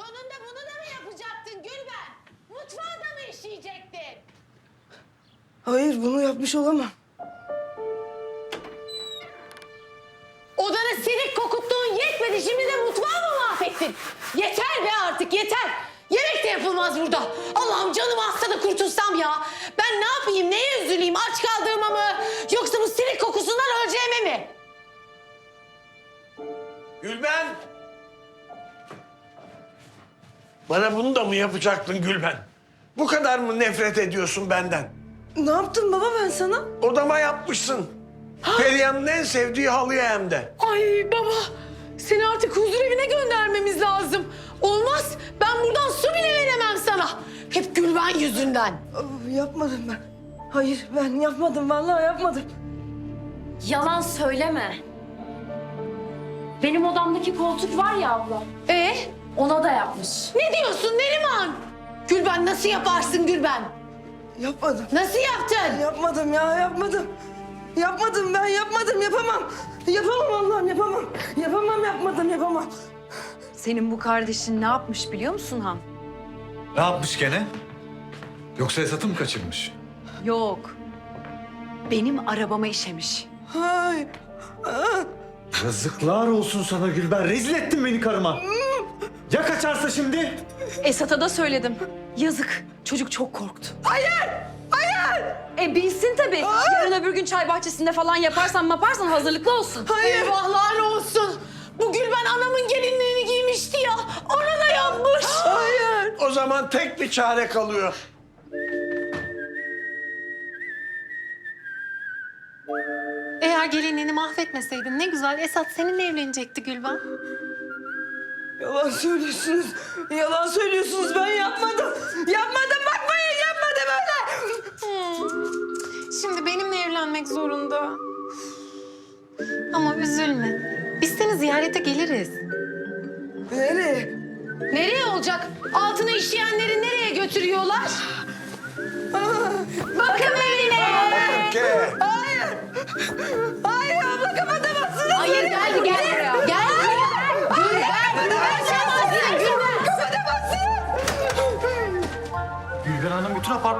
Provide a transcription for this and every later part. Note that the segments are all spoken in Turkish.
Sonunda bunu da mı yapacaktın Gülben? Mutfağa da mı işleyecektin? Hayır bunu yapmış olamam. Odanı silik kokuttuğun yetmedi. Şimdi de mutfağı mı mahvettin? Yeter be artık yeter. Yemek de yapılmaz burada. Allah'ım canımı hasta da kurtulsam ya. Ben ne yapayım, neye üzüleyim? Aç kaldığıma mı? Yoksa bu silik kokusundan öleceğime mi? Gülben! Bana bunu da mı yapacaktın Gülben? Bu kadar mı nefret ediyorsun benden? Ne yaptım baba ben sana? Odama yapmışsın. Perihan'ın en sevdiği halıya hem de. Ay baba, seni artık huzur evine göndermemiz lazım. Olmaz, ben buradan su bile veremem sana. Hep Gülben yüzünden. Yapmadım ben. Hayır ben yapmadım vallahi yapmadım. Yalan söyleme. Benim odamdaki koltuk var ya abla. Ee, Ona da yapmış. ne diyorsun Neriman? Gülben nasıl yaparsın Gülben? Yapmadım. Nasıl yaptın? Yapmadım ya yapmadım. Yapmadım ben yapmadım yapamam. Yapamam Allah'ım yapamam. Yapamam yapmadım yapamam. Senin bu kardeşin ne yapmış biliyor musun Han? Ne yapmış gene? Yoksa Esat'ı mı kaçırmış? Yok. Benim arabama işemiş. Hayır. Yazıklar olsun sana Gülben. Rezil ettin beni karıma. Ya kaçarsa şimdi? Esat'a da söyledim. Yazık. Çocuk çok korktu. Hayır! Hayır! E bilsin tabii. Yarın öbür gün çay bahçesinde falan yaparsan maparsan hazırlıklı olsun. Eyvahlar olsun. Bu Gülben anamın gelinliğini giymişti ya. Ona da yapmış. hayır. O zaman tek bir çare kalıyor. Eğer gelinliğini mahvetmeseydin ne güzel Esat seninle evlenecekti Gülben. Yalan söylüyorsunuz. Yalan söylüyorsunuz ben yapmadım. Yapmadım bakmayın yapmadım öyle. Şimdi benimle evlenmek zorunda. Ama üzülme. Biz seni ziyarete geliriz. Nereye? Nereye olacak? Altına işleyenleri nereye götürüyorlar? Bakım evine. Hayır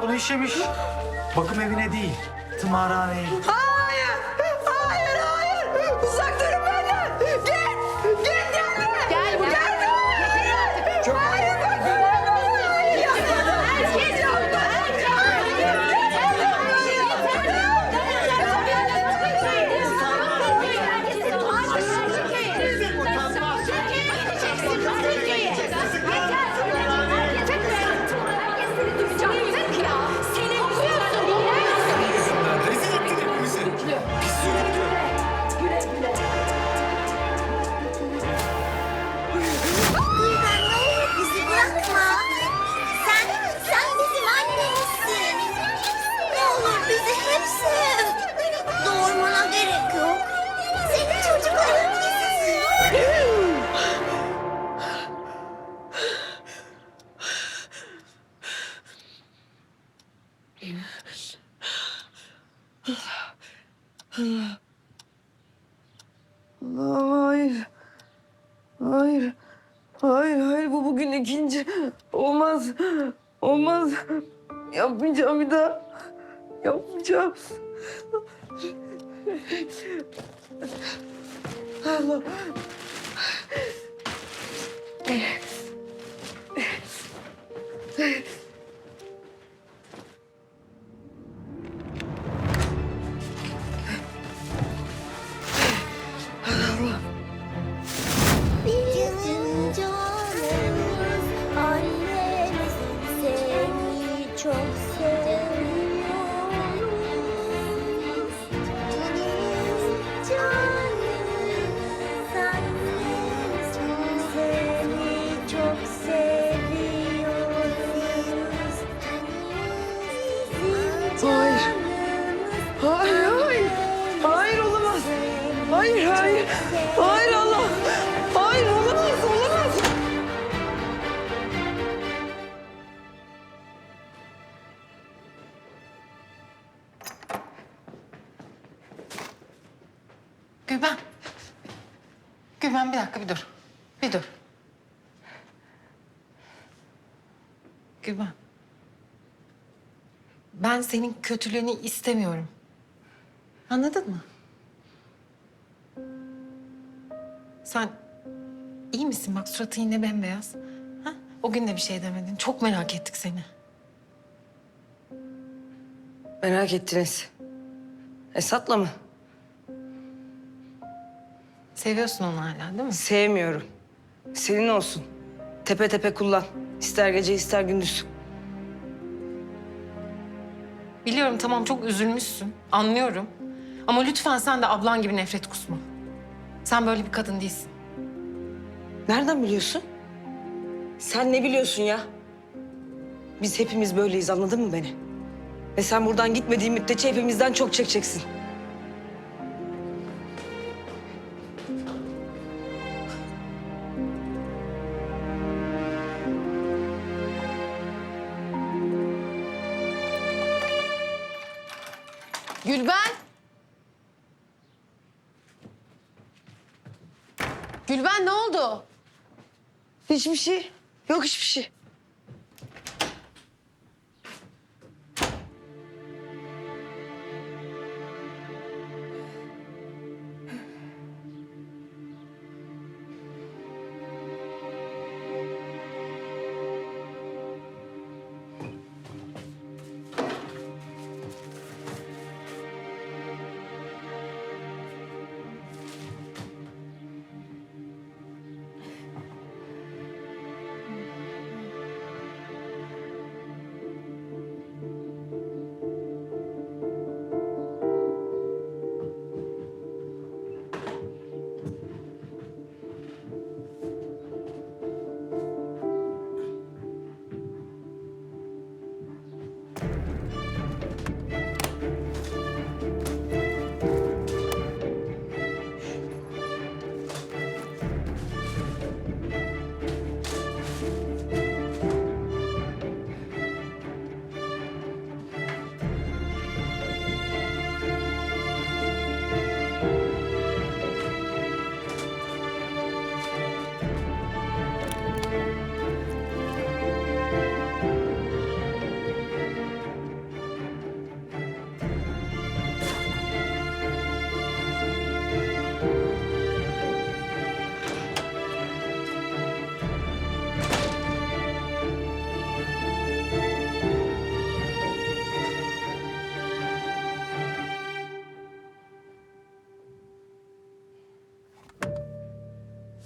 Apartmanı işemiş. Bakım evine değil, tımarhaneye. Hayır. Hayır. Hayır, hayır. Bu bugün ikinci. Olmaz. Olmaz. Yapmayacağım bir daha. Yapmayacağım. Allah. Hayır, hayır. Hayır Allah. Hayır olamaz, olamaz. Gülben. Gülben bir dakika bir dur. Bir dur. Gülben. Ben senin kötülüğünü istemiyorum. Anladın mı? Sen iyi misin? Bak suratın yine bembeyaz. Ha? O gün de bir şey demedin. Çok merak ettik seni. Merak ettiniz. Esat'la mı? Seviyorsun onu hala değil mi? Sevmiyorum. Senin olsun. Tepe tepe kullan. İster gece ister gündüz. Biliyorum tamam çok üzülmüşsün. Anlıyorum. Ama lütfen sen de ablan gibi nefret kusma. Sen böyle bir kadın değilsin. Nereden biliyorsun? Sen ne biliyorsun ya? Biz hepimiz böyleyiz anladın mı beni? Ve sen buradan gitmediğin müddetçe hepimizden çok çekeceksin. Gülben. Gülben ne oldu? Hiçbir şey. Yok hiçbir şey.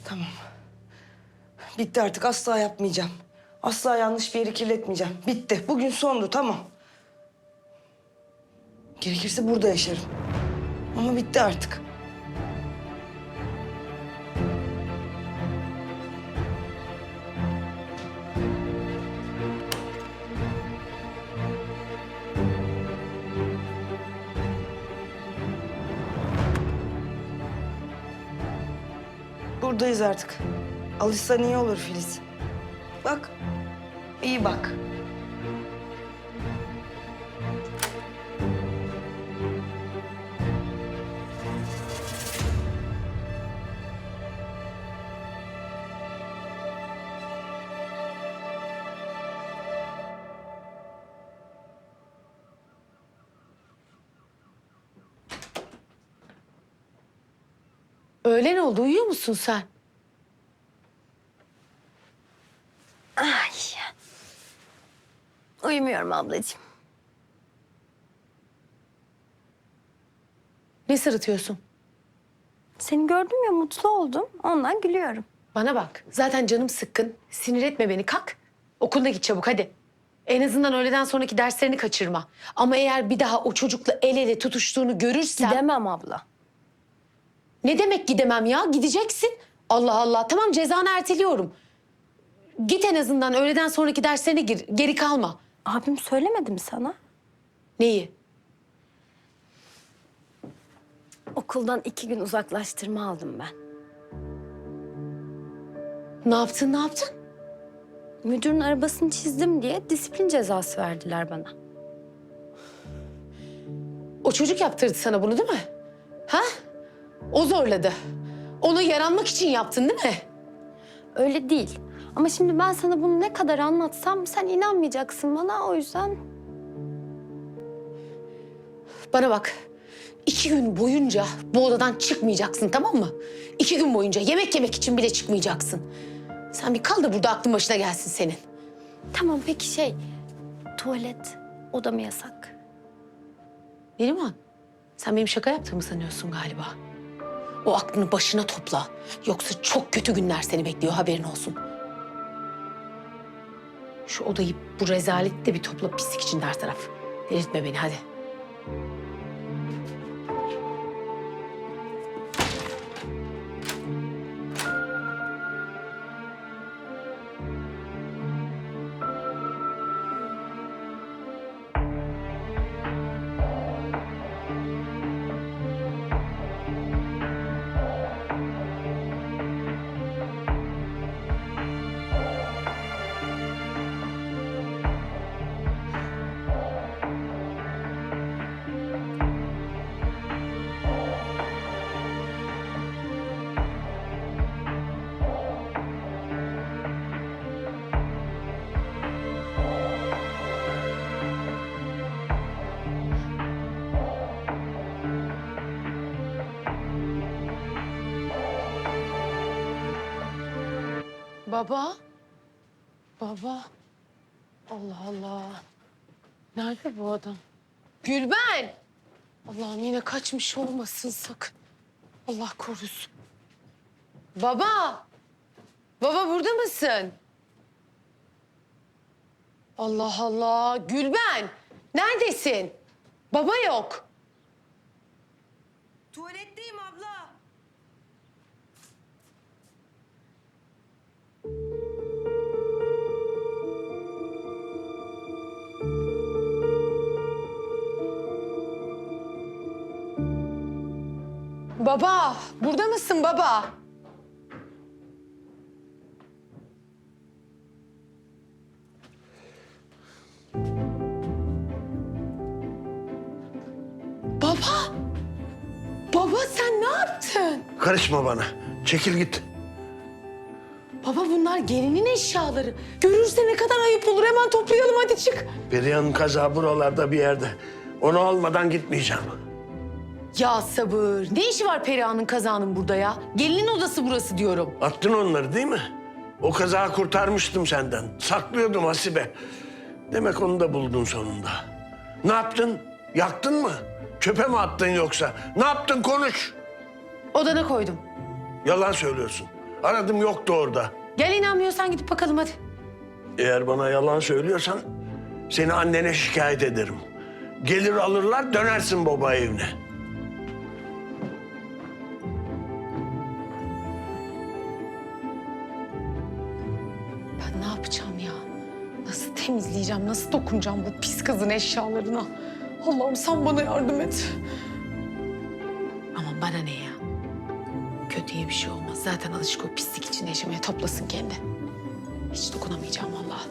Tamam. Bitti artık asla yapmayacağım. Asla yanlış bir yeri kirletmeyeceğim. Bitti. Bugün sondu tamam. Gerekirse burada yaşarım. Ama bitti artık. Buradayız artık. Alışsan iyi olur Filiz. Bak, iyi bak. Öğlen oldu uyuyor musun sen? Uyumuyorum ablacığım. Ne sırıtıyorsun? Seni gördüm ya mutlu oldum. Ondan gülüyorum. Bana bak. Zaten canım sıkkın. Sinir etme beni. Kalk. Okuluna git çabuk hadi. En azından öğleden sonraki derslerini kaçırma. Ama eğer bir daha o çocukla el ele tutuştuğunu görürsem... Gidemem abla. Ne demek gidemem ya? Gideceksin. Allah Allah. Tamam cezanı erteliyorum. Git en azından öğleden sonraki derslerine gir. Geri kalma. Abim söylemedi mi sana? Neyi? Okuldan iki gün uzaklaştırma aldım ben. Ne yaptın ne yaptın? Müdürün arabasını çizdim diye disiplin cezası verdiler bana. O çocuk yaptırdı sana bunu değil mi? Ha? O zorladı. Ona yaranmak için yaptın değil mi? Öyle değil. Ama şimdi ben sana bunu ne kadar anlatsam sen inanmayacaksın bana o yüzden. Bana bak. iki gün boyunca bu odadan çıkmayacaksın tamam mı? İki gün boyunca yemek yemek için bile çıkmayacaksın. Sen bir kal da burada aklın başına gelsin senin. Tamam peki şey tuvalet odama yasak. Neriman, sen benim şaka yaptığımı sanıyorsun galiba. O aklını başına topla. Yoksa çok kötü günler seni bekliyor haberin olsun. Şu odayı bu rezaleti de bir topla pislik içinde her taraf. Delirtme beni hadi. Baba. Baba. Allah Allah. Nerede bu adam? Gülben. Allah'ım yine kaçmış olmasın sakın. Allah korusun. Baba. Baba burada mısın? Allah Allah. Gülben. Neredesin? Baba yok. Tuvaletteyim Baba. Burada mısın baba? Baba. Baba sen ne yaptın? Karışma bana. Çekil git. Baba bunlar gelinin eşyaları. Görürse ne kadar ayıp olur. Hemen toplayalım hadi çık. Perihan'ın kaza buralarda bir yerde. Onu almadan gitmeyeceğim. Ya sabır. Ne işi var Perihan'ın kazanın burada ya? Gelinin odası burası diyorum. Attın onları değil mi? O kazağı kurtarmıştım senden. Saklıyordum Hasibe. Demek onu da buldun sonunda. Ne yaptın? Yaktın mı? Çöpe mi attın yoksa? Ne yaptın konuş. Odana koydum. Yalan söylüyorsun. Aradım yoktu orada. Gel inanmıyorsan gidip bakalım hadi. Eğer bana yalan söylüyorsan seni annene şikayet ederim. Gelir alırlar dönersin baba evine. Temizleyeceğim, nasıl dokunacağım bu pis kızın eşyalarına? Allah'ım sen bana yardım et. Aman bana ne ya? Kötüye bir şey olmaz. Zaten alışık o pislik içinde yaşamaya toplasın kendi. Hiç dokunamayacağım vallahi.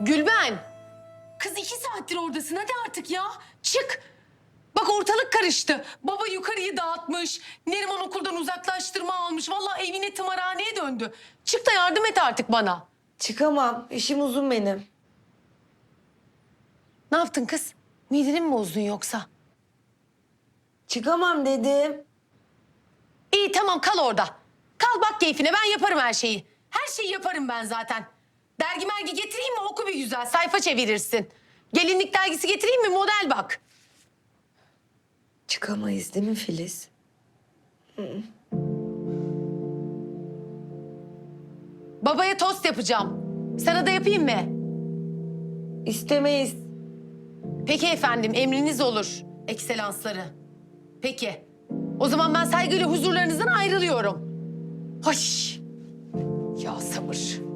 Gülben! Kız iki saattir oradasın. Hadi artık ya. Çık. Bak ortalık karıştı. Baba yukarıyı dağıtmış. Neriman okuldan uzaklaştırma almış. Vallahi evine tımarhaneye döndü. Çık da yardım et artık bana. Çıkamam. İşim uzun benim. Ne yaptın kız? Mideni mi bozdun yoksa? Çıkamam dedim. İyi tamam kal orada. Kal bak keyfine ben yaparım her şeyi. Her şeyi yaparım ben zaten. Dergi mergi getireyim mi oku bir güzel sayfa çevirirsin. Gelinlik dergisi getireyim mi model bak. Çıkamayız değil mi Filiz? Babaya tost yapacağım. Sana da yapayım mı? İstemeyiz. Peki efendim, emriniz olur. Ekselansları. Peki. O zaman ben saygıyla huzurlarınızdan ayrılıyorum. Hoş. Ya sabır.